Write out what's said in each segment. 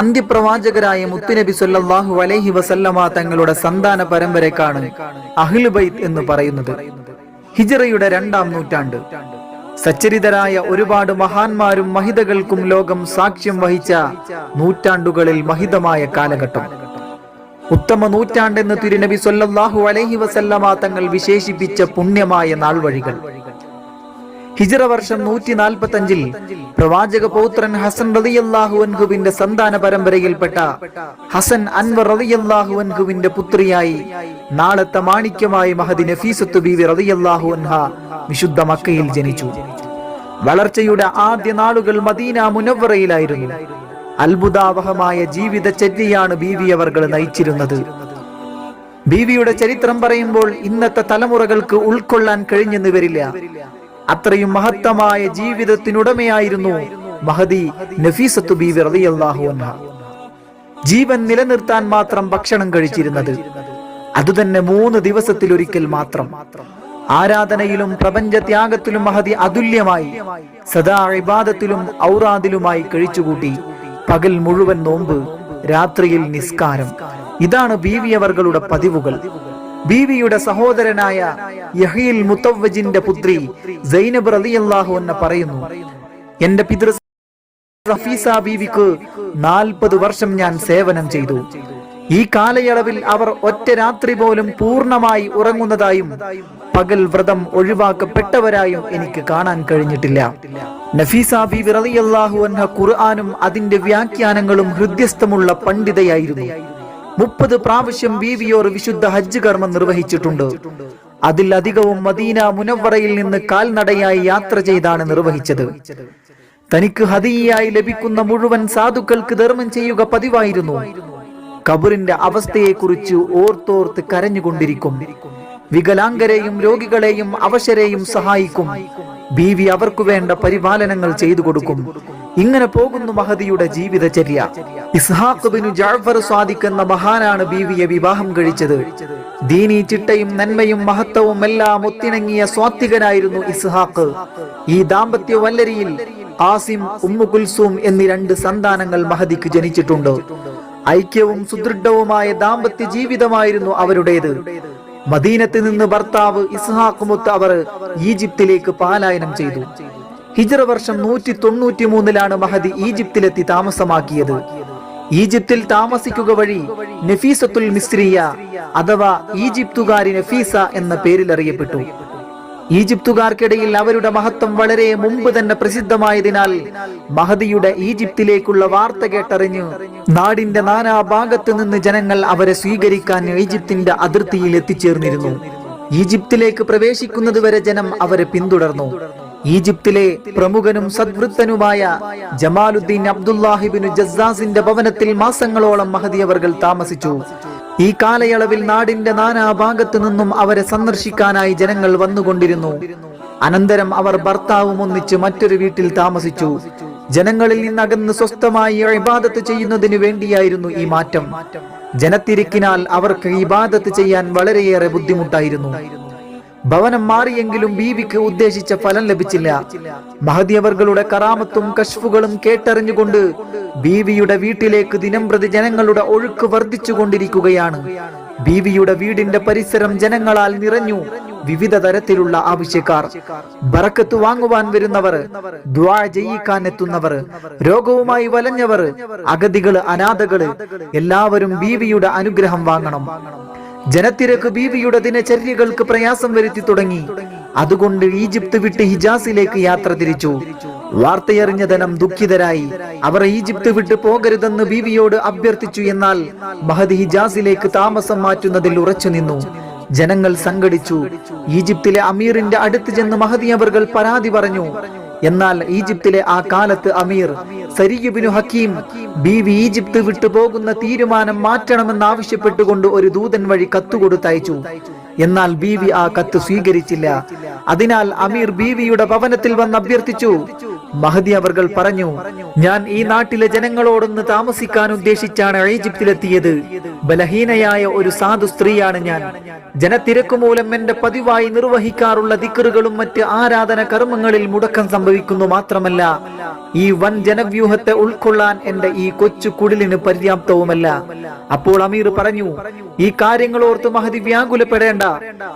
അന്ത്യപ്രവാചകരായ മുത്തുനബി സൊല്ലാഹു അലൈഹി വസല്ലമ തങ്ങളുടെ സന്താന പരമ്പരക്കാണ് അഹ്ലു ബൈത്ത് എന്ന് പറയുന്നത്. ഹിജറയുടെ രണ്ടാം നൂറ്റാണ്ട്. സച്ചരിതരായ ഒരുപാട് മഹാന്മാരും മഹിതകൾക്കും ലോകം സാക്ഷ്യം വഹിച്ച നൂറ്റാണ്ടുകളിൽ മഹിതമായ കാലഘട്ടം. ഉത്തമ നൂറ്റാണ്ടെന്ന് തിരുനബി സൊല്ലാഹു അലൈഹി വസല്ലമ തങ്ങൾ വിശേഷിപ്പിച്ച പുണ്യമായ നാൾവഴികൾ. ഹിജറ വർഷം നൂറ്റി നാൽപ്പത്തി അഞ്ചിൽ പ്രവാചക പൗത്രൻ ഹസൻ റളിയല്ലാഹു അൻഹുവിന്റെ സന്താന പരമ്പരയിൽപ്പെട്ട ഹസൻ അൻവർ റളിയല്ലാഹു അൻഹുവിന്റെ പുത്രിയായി നാളത്തെ മാണിക്യമായി മഹദി നഫീസത്തു ബീവി റളിയല്ലാഹു അൻഹ വിശുദ്ധ മക്കയിൽ ജനിച്ചു. വളർച്ചയുടെ ആദ്യ നാളുകൾ മദീന മുനവ്വറയിലായിരുന്നു. അത്ഭുതാവഹമായ ജീവിതചര്യയാണ് ബീവി അവർകൾ നയിച്ചിരുന്നത്. ബീവിയുടെ ചരിത്രം പറയുമ്പോൾ ഇന്നത്തെ തലമുറകൾക്ക് ഉൾക്കൊള്ളാൻ കഴിഞ്ഞെന്ന് വരില്ല. അത്രയും മഹത്തമായ ജീവിതത്തിനുടമയായിരുന്നു മഹദി നഫീസത്തു ബീവി റളിയല്ലാഹു അൻഹ. ജീവൻ നിലനിർത്താൻ മാത്രം ഭക്ഷണം കഴിച്ചിരുന്നത്. അതുതന്നെ മൂന്ന് ദിവസത്തിൽ ഒരിക്കൽ മാത്രം. ആരാധനയിലും പ്രപഞ്ച ത്യാഗത്തിലും മഹതി അതുല്യമായി സദാ ഇബാദത്തിലും ഔറാദിലുമായി കഴിച്ചുകൂട്ടി പകൽ മുഴുവൻ നോമ്പ് രാത്രിയിൽ നിസ്കാരം. ഇതാണ് ബീവിയവർകളുടെ പതിവുകൾ. ബീവിയുടെ സഹോദരനായ യഹീൽ മുത്തവജിന്റെ പുത്രി സൈനബ് റളിയല്ലാഹു എന്ന് പറയുന്നു എന്റെ പിതൃ റഫീസ ബീവിക്ക് നാൽപ്പത് വർഷം ഞാൻ സേവനം ചെയ്തു. ഈ കാലയളവിൽ അവർ ഒറ്റ രാത്രി പോലും പൂർണമായി ഉറങ്ങുന്നതായും പകൽ വ്രതം ഒഴിവാക്കപ്പെട്ടവരായും എനിക്ക് കാണാൻ കഴിഞ്ഞിട്ടില്ല. നഫീസ ബീവി റളിയല്ലാഹു എന്ന ഖുർആാനും അതിന്റെ വ്യാഖ്യാനങ്ങളും ഹൃദ്യസ്ഥമുള്ള പണ്ഡിതയായിരുന്നു. മുപ്പത് പ്രാവശ്യം ബീവിയോർ വിശുദ്ധ ഹജ്ജ് കർമ്മം നിർവഹിച്ചിട്ടുണ്ട്. അതിലധികവും മദീന മുനവറയിൽ നിന്ന് കാൽനടയായി യാത്ര ചെയ്താണ് നിർവഹിച്ചത്. തനിക്ക് ഹദിയായി ലഭിക്കുന്ന മുഴുവൻ സാധുക്കൾക്ക് ധർമ്മം ചെയ്യുക പതിവായിരുന്നു. കബറിന്റെ അവസ്ഥയെക്കുറിച്ച് ഓർത്തോർത്ത് കരഞ്ഞുകൊണ്ടിരിക്കും. വികലാംഗരെയും രോഗികളെയും അവശരെയും സഹായിക്കും. ബീവി അവർക്കു വേണ്ട പരിപാലനങ്ങൾ ചെയ്തു കൊടുക്കും. ഇങ്ങനെ പോകുന്നു മഹദിയുടെ ജീവിതചര്യ. ഇസ്ഹാഖ് ബിനു ജാഫർ സ്വാദിഖ് എന്ന മഹാനാണ് ബീവിയെ വിവാഹം കഴിച്ചത്. ദീനി ചിട്ടയും നന്മയും മഹത്വവും എല്ലാം ഒത്തിണങ്ങിയ സ്വാത്വികനായിരുന്നു ഇസ്ഹാഖ്. ഈ ദാമ്പത്യ വല്ലരിയിൽ ആസിം ഉമ്മു കുൽസൂം എന്നീ രണ്ട് സന്താനങ്ങൾ മഹദിക്ക് ജനിച്ചിട്ടുണ്ട്. ഐക്യവും സുദൃഢവുമായ ദാമ്പത്യ ജീവിതമായിരുന്നു അവരുടേത്. മദീനത്ത് നിന്ന് ഭർത്താവ് ഇസ്ഹാഖ് മുത്ത് അവർ ഈജിപ്തിലേക്ക് പാലായനം ചെയ്തു. ഹിജറ വർഷം നൂറ്റി തൊണ്ണൂറ്റി മൂന്നിലാണ് മഹദി ഈജിപ്തിലെത്തി താമസമാക്കിയത്. ഈജിപ്തിൽ താമസിക്കുക വഴി നഫീസത്തുൽ മിസ്രിയ അഥവാ ഈജിപ്തുകാരി നഫീസ എന്ന പേരിൽ അറിയപ്പെട്ടു ഈജിപ്തുകാർക്കിടയിൽ അവരുടെ മഹത്വം വളരെ മുമ്പ് തന്നെ പ്രസിദ്ധമായതിനാൽ മഹദിയുടെ ഈജിപ്തിലേക്കുള്ള വാർത്ത കേട്ടറിഞ്ഞു. നാടിന്റെ നാനാ ഭാഗത്തു നിന്ന് ജനങ്ങൾ അവരെ സ്വീകരിക്കാൻ ഈജിപ്തിന്റെ അതിർത്തിയിൽ എത്തിച്ചേർന്നിരുന്നു. ഈജിപ്തിലേക്ക് പ്രവേശിക്കുന്നതുവരെ ജനം അവരെ പിന്തുടർന്നു. ഈജിപ്തിലെ പ്രമുഖനും സദ്വൃത്തനുമായ ജമാലുദ്ദീൻ അബ്ദുല്ലാഹിബിനു ജസാസിന്റെ ഭവനത്തിൽ മാസങ്ങളോളം മഹദി അവർ താമസിച്ചു. ഈ കാലയളവിൽ നാടിന്റെ നാനാഭാഗത്തു നിന്നും അവരെ സന്ദർശിക്കാനായി ജനങ്ങൾ വന്നുകൊണ്ടിരുന്നു. അനന്തരം അവർ ഭർത്താവും ഒന്നിച്ച് മറ്റൊരു വീട്ടിൽ താമസിച്ചു. ജനങ്ങളിൽ നിന്നകന്ന് സ്വസ്ഥമായി ഇബാദത്ത് ചെയ്യുന്നതിനു വേണ്ടിയായിരുന്നു ഈ മാറ്റം. ജനത്തിരക്കിനാൽ അവർക്ക് ഇബാദത്ത് ചെയ്യാൻ വളരെയേറെ ബുദ്ധിമുട്ടായിരുന്നു. ഭവനം മാറിയെങ്കിലും ബീവിക്ക് ഉദ്ദേശിച്ച ഫലം ലഭിച്ചില്ല. മഹദിയവർകളുടെ കറാമത്തും കഷ്ഫുകളും കേട്ടറിഞ്ഞുകൊണ്ട് ബീവിയുടെ വീട്ടിലേക്ക് ദിനം പ്രതി ജനങ്ങളുടെ ഒഴുക്ക് വർദ്ധിച്ചുകൊണ്ടിരിക്കുകയാണ്. ബീവിയുടെ വീടിന്റെ പരിസരം ജനങ്ങളാൽ നിറഞ്ഞു വിവിധ തരത്തിലുള്ള ആവശ്യക്കാർ. ബറക്കത്ത് വാങ്ങുവാൻ വരുന്നവർ ദ്വാ ചെയ്യിക്കാൻ എത്തുന്നവർ രോഗവുമായി വലഞ്ഞവർ അഗതികൾ അനാഥകൾ എല്ലാവരും ബീവിയുടെ അനുഗ്രഹം വാങ്ങണം. ജനത്തിരക്ക് ബീവിയുടെ ദിനചര്യകൾക്ക് പ്രയാസം വരുത്തി തുടങ്ങി. അതുകൊണ്ട് ഈജിപ്ത് വിട്ട് ഹിജാസിലേക്ക് യാത്ര തിരിച്ചു. വാർത്തയറിഞ്ഞ ധനം ദുഃഖിതരായി. അവർ ഈജിപ്ത് വിട്ട് പോകരുതെന്ന് ബീവിയോട് അഭ്യർത്ഥിച്ചു എന്നാൽ മഹദ് ഹിജാസിലേക്ക് താമസം മാറ്റുന്നതിൽ ഉറച്ചു നിന്നു. ജനങ്ങൾ സംഘടിച്ചു. ഈജിപ്തിലെ അമീറിന്റെ അടുത്ത് ചെന്ന് മഹദി അവർകൾ പരാതി പറഞ്ഞു. എന്നാൽ ഈജിപ്തിലെ ആ കാലത്ത് അമീർ സരിയുബിനു ഹക്കീം ബീവി ഈജിപ്ത് വിട്ടുപോകുന്ന തീരുമാനം മാറ്റണമെന്ന് ആവശ്യപ്പെട്ടുകൊണ്ട് ഒരു ദൂതൻ വഴി കത്തുകൊടുത്തയച്ചു എന്നാൽ ബീവി ആ കത്ത് സ്വീകരിച്ചില്ല. അതിനാൽ അമീർ ബീവിയുടെ ഭവനത്തിൽ വന്ന് അഭ്യർത്ഥിച്ചു മഹദി അവർകൾ പറഞ്ഞു ഞാൻ ഈ നാട്ടിലെ ജനങ്ങളോടൊന്ന് താമസിക്കാൻ ഉദ്ദേശിച്ചാണ് ഈജിപ്തിലെത്തിയത്. ബലഹീനയായ ഒരു സാധു സ്ത്രീയാണ് ഞാൻ. ജനത്തിരക്ക് മൂലം എന്റെ പതിവായി നിർവഹിക്കാറുള്ള ദിക്കറുകളും മറ്റ് ആരാധന കർമ്മങ്ങളിൽ മുടക്കം സംഭവിക്കുന്നു മാത്രമല്ല ഈ വൻ ജനവ്യൂഹത്തെ ഉൾക്കൊള്ളാൻ എന്റെ ഈ കൊച്ചു കുടിലിന് പര്യാപ്തവുമല്ല. അപ്പോൾ അമീർ പറഞ്ഞു ഈ കാര്യങ്ങൾ ഓർത്ത് മഹതി വ്യാകുലപ്പെടേണ്ട.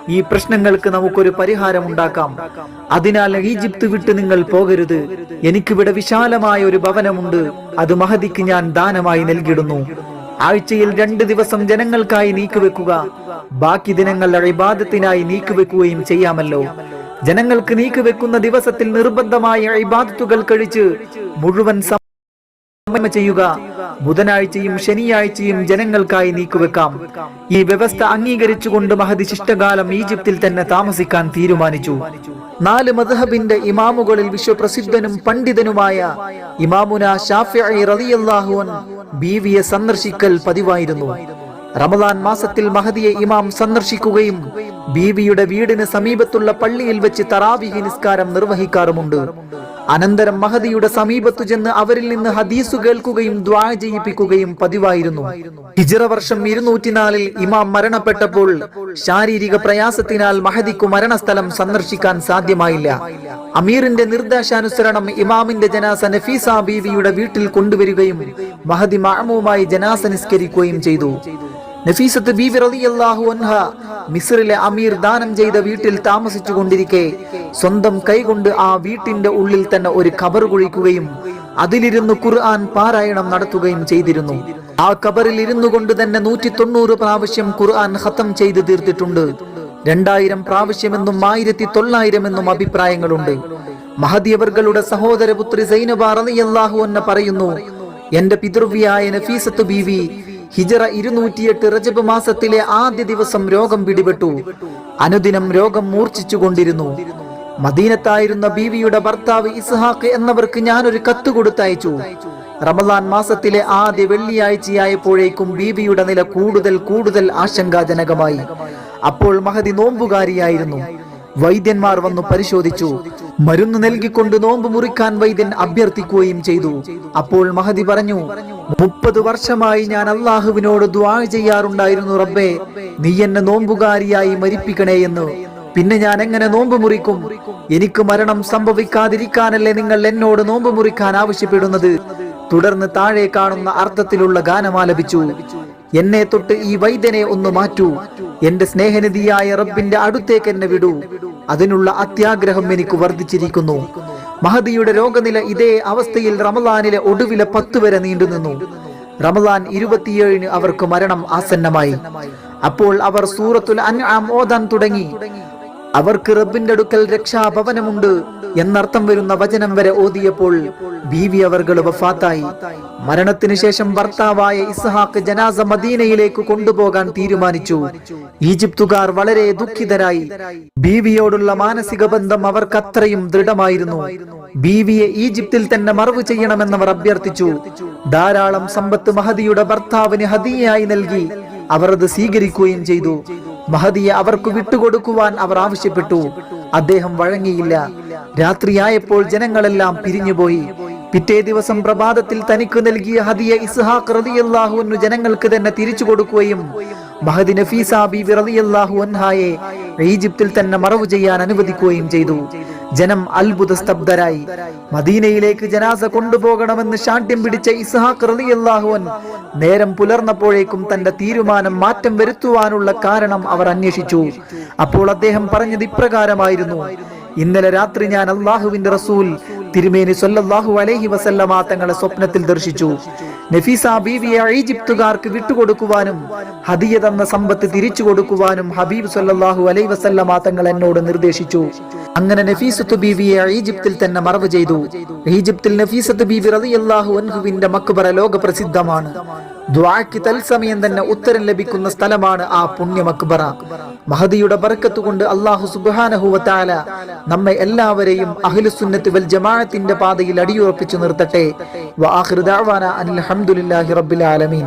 ഈ പ്രശ്നങ്ങൾക്ക് നമുക്കൊരു പരിഹാരം ഉണ്ടാക്കാം അതിനാൽ ഈജിപ്ത് വിട്ട് നിങ്ങൾ പോകരുത്. എനിക്കിവിടെ വിശാലമായ ഒരു ഭവനമുണ്ട്. അത് മഹതിക്ക് ഞാൻ ദാനമായി നൽകിയിടുന്നു. ആഴ്ചയിൽ രണ്ട് ദിവസം ജനങ്ങൾക്കായി നീക്കുവെക്കുക. ബാക്കി ദിനങ്ങൾ അഴിബാദത്തിനായി നീക്കുവെക്കുകയും ചെയ്യാമല്ലോ. ജനങ്ങൾക്ക് നീക്കുവെക്കുന്ന ദിവസത്തിൽ നിർബന്ധമായ അഴിബാദത്തുകൾ കഴിച്ച് മുഴുവൻ സമയം ചെയ്യുക. ബുധനാഴ്ചയും ശനിയാഴ്ചയും ജനങ്ങൾക്കായി നീക്കുവെക്കാം. ഈ വ്യവസ്ഥ അംഗീകരിച്ചുകൊണ്ട് മഹദി ശിഷ്ടകാലം ഈജിപ്തിൽ തന്നെ താമസിക്കാൻ തീരുമാനിച്ചു. നാല് മദ്ഹബിന്റെ ഇമാമുകളിൽ വിശ്വപ്രസിദ്ധനും പണ്ഡിതനുമായ ഇമാമുന ഷാഫി റളിയല്ലാഹു അൻ ബീവിയെ സന്ദർശിക്കൽ പതിവായിരുന്നു. റമദാൻ മാസത്തിൽ മഹദിയെ ഇമാം സന്ദർശിക്കുകയും ബീവിയുടെ വീടിന് സമീപത്തുള്ള പള്ളിയിൽ വെച്ച് തറാവിഹി നിസ്കാരം നിർവഹിക്കാറുമുണ്ട്. അനന്തരം മഹദിയുടെ സമീപത്തു ചെന്ന് അവരിൽ നിന്ന് ഹദീസു കേൾക്കുകയും ദ്വാ ചെയ്യിപ്പിക്കുകയും പതിവായിരുന്നു. ഹിജറ വർഷം ഇരുന്നൂറ്റിനാലിൽ ഇമാം മരണപ്പെട്ടപ്പോൾ ശാരീരിക പ്രയാസത്തിനാൽ മഹദിക്കു മരണസ്ഥലം സന്ദർശിക്കാൻ സാധ്യമായില്ല. അമീറിന്റെ നിർദ്ദേശാനുസരണം ഇമാമിന്റെ ജനാസ നഫീസ ബീവിയുടെ വീട്ടിൽ കൊണ്ടുവരികയും മഹദി മാമുമായി ജനാസ നിസ്കരിക്കുകയും ചെയ്തു. നഫീസത്ത് ബീവി റളിയല്ലാഹു അൻഹ മിസറിലെ അമീർ ദാനം ചെയ്ത വീട്ടിൽ താമസിച്ചു കൊണ്ടിരിക്കെ സ്വന്തം കൈകൊണ്ട് ആ വീട്ടിന്റെ ഉള്ളിൽ തന്നെ ഒരു ഖബർ കുഴിക്കുകയും അതിലിരുന്ന് ഖുർആൻ പാരായണം നടത്തുകയും ചെയ്തിരുന്നു. ആ ഖബറിൽ ഇരുന്നു കൊണ്ട് തന്നെ നൂറ്റി തൊണ്ണൂറ് പ്രാവശ്യം ഖുർആൻ ഖത്തം ചെയ്തു തീർത്തിട്ടുണ്ട്. രണ്ടായിരം പ്രാവശ്യമെന്നും ആയിരത്തി തൊള്ളായിരം എന്നും അഭിപ്രായങ്ങളുണ്ട്. മഹദിയവർകളുടെ സഹോദരപുത്രി സൈനബ റളിയല്ലാഹു അൻഹ പറയുന്നു എന്റെ പിതൃവ്യായ നഫീസത്ത് ബീവി ഹിജറ ഇരുന്നൂറ്റിയെട്ട് റജബ് മാസത്തിലെ ആദ്യ ദിവസം രോഗം പിടിപെട്ടു. അനുദിനം രോഗം മൂർച്ഛിച്ചുകൊണ്ടിരുന്നു. മദീനത്തായിരുന്ന ബീവിയുടെ ഭർത്താവ് ഇസ്ഹാഖ് എന്നവർക്ക് ഞാനൊരു കത്ത് കൊടുത്തയച്ചു. റമദാൻ മാസത്തിലെ ആദ്യ വെള്ളിയാഴ്ചയായപ്പോഴേക്കും ബീവിയുടെ നില കൂടുതൽ കൂടുതൽ ആശങ്കാജനകമായി. അപ്പോൾ മഹതി നോമ്പുകാരിയായിരുന്നു. വൈദ്യന്മാർ വന്നു പരിശോധിച്ചു. മരുന്ന് നൽകിക്കൊണ്ട് നോമ്പ് മുറിക്കാൻ വൈദ്യൻ അഭ്യർത്ഥിക്കുകയും ചെയ്തു. അപ്പോൾ മഹതി പറഞ്ഞു മുപ്പത് വർഷമായി ഞാൻ അള്ളാഹുവിനോട് ദ്വാ ചെയ്യാറുണ്ടായിരുന്നു റബ്ബേ. നീ എന്നെ നോമ്പുകാരിയായി മരിപ്പിക്കണേ എന്ന്. പിന്നെ ഞാൻ എങ്ങനെ നോമ്പ് മുറിക്കും? എനിക്ക് മരണം സംഭവിക്കാതിരിക്കാനല്ലേ നിങ്ങൾ എന്നോട് നോമ്പ് മുറിക്കാൻ ആവശ്യപ്പെടുന്നത്? തുടർന്ന് താഴെ കാണുന്ന അർത്ഥത്തിലുള്ള ഗാനമാലപിച്ചു എന്നെ തൊട്ട് ഈ വൈദ്യനെ ഒന്ന് മാറ്റൂ. എന്റെ സ്നേഹനിധിയായ റബ്ബിന്റെ അടുത്തേക്ക് എന്നെ വിടൂ. അതിനുള്ള അത്യാഗ്രഹം എനിക്ക് വർദ്ധിച്ചിരിക്കുന്നു. മഹദിയുടെ രോഗനില ഇതേ അവസ്ഥയിൽ റമദാനിലെ ഒടുവിലെ പത്ത് വരെ നീണ്ടു നീണ്ടുനിന്നു റമദാൻ ഇരുപത്തിയേഴിന് അവർക്ക് മരണം ആസന്നമായി. അപ്പോൾ അവർ സൂറത്തുൽ അൻആം ഓതാൻ തുടങ്ങി. അവർക്ക് റബ്ബിന്റെ അടുക്കൽ രക്ഷാഭവനമുണ്ട് എന്നർത്ഥം വരുന്ന വചനം വരെ ഓതിയപ്പോൾ ബീവി അവർകൾ വഫാത്തായി. മരണത്തിന് ശേഷം ഭർത്താവായ ഇസ്ഹാക്ക് ജനാസ മദീനയിലേക്ക് കൊണ്ടുപോകാൻ തീരുമാനിച്ചു. ഈജിപ്തുകാർ വളരെ ദുഃഖിതരായി. ബീവിയോടുള്ള മാനസിക ബന്ധം അവർക്ക് അത്രയും ദൃഢമായിരുന്നു. ബീവിയെ ഈജിപ്തിൽ തന്നെ മറവ് ചെയ്യണമെന്നവർ അഭ്യർത്ഥിച്ചു. ധാരാളം സമ്പത്ത് മഹദിയുടെ ഭർത്താവിന് ഹദിയായി നൽകി. അവർ അത് സ്വീകരിക്കുകയും ചെയ്തു. മഹദിയെ അവർക്ക് വിട്ടുകൊടുക്കുവാൻ അവർ ആവശ്യപ്പെട്ടു. അദ്ദേഹം വഴങ്ങിയില്ല. രാത്രിയായപ്പോൾ ജനങ്ങളെല്ലാം പിരിഞ്ഞുപോയി. പിറ്റേ ദിവസം പ്രഭാതത്തിൽ തനിക്ക് നൽകിയ ഹദിയ ഇസ്ഹാഖ് റളിയല്ലാഹുവിനു ജനങ്ങൾക്ക് തന്നെ തിരിച്ചു കൊടുക്കുകയും മഹദി നഫീസ ബി റളിയല്ലാഹു അൻഹായെ ഈജിപ്തിൽ തന്നെ മറവ് ചെയ്യാൻ അനുവദിക്കുകയും ചെയ്തു. ജനം അത്ഭുത സ്തബ്ധരായി മദീനയിലേക്ക് ജനാസ കൊണ്ടുപോകണമെന്ന് ശാഠ്യം പിടിച്ച ഇസ്ഹാഖ് റളിയല്ലാഹു അൻ നേരം പുലർന്നപ്പോഴേക്കും തന്റെ തീരുമാനം മാറ്റം വരുത്തുവാനുള്ള കാരണം അവർ അന്വേഷിച്ചു. അപ്പോൾ അദ്ദേഹം പറഞ്ഞത് ഇപ്രകാരമായിരുന്നു. ഇന്നലെ രാത്രി ഞാൻ അള്ളാഹുവിന്റെ റസൂൽ തിരുമേനി സ്വല്ലല്ലാഹു അലൈഹി വസല്ലമ തങ്ങളെ സ്വപ്നത്തിൽ ദർശിച്ചു. നഫീസ ബീവിയെ ഈജിപ്തുകാർക്ക് വിട്ടുകൊടുക്കുവാനും ഹദിയ തന്ന സമ്പത്ത് തിരിച്ചു കൊടുക്കുവാനും ഹബീബ് സല്ലാഹു അലൈ വസല്ലമ തങ്ങൾ എന്നോട് നിർദ്ദേശിച്ചു. അങ്ങനെ നഫീസത്ത് ബീവിയെ ഈജിപ്തിൽ തന്നെ മറവ് ചെയ്തു. ഈജിപ്തിൽ നഫീസത്ത് ബീവി റളിയല്ലാഹു അൻഹുവിന്റെ മക്ബറ ലോക പ്രസിദ്ധമാണ് ദ്വാക്ക് തത്സമയം തന്നെ ഉത്തരം ലഭിക്കുന്ന സ്ഥലമാണ് ആ പുണ്യ മക്ബറ മഹദിയുടെ ബർക്കത്ത് കൊണ്ട് അള്ളാഹു സുബാനഹുവത്താല നമ്മെ എല്ലാവരെയും അഖിലുസുന്നത്ത് വൽ ജമാഅത്തിന്റെ പാതയിൽ അടിയുറപ്പിച്ചു നിർത്തട്ടെ. വആഖിറു ദഅവാന അനിൽ അൽഹംദുലില്ലാഹി റബ്ബിൽ ആലമീൻ.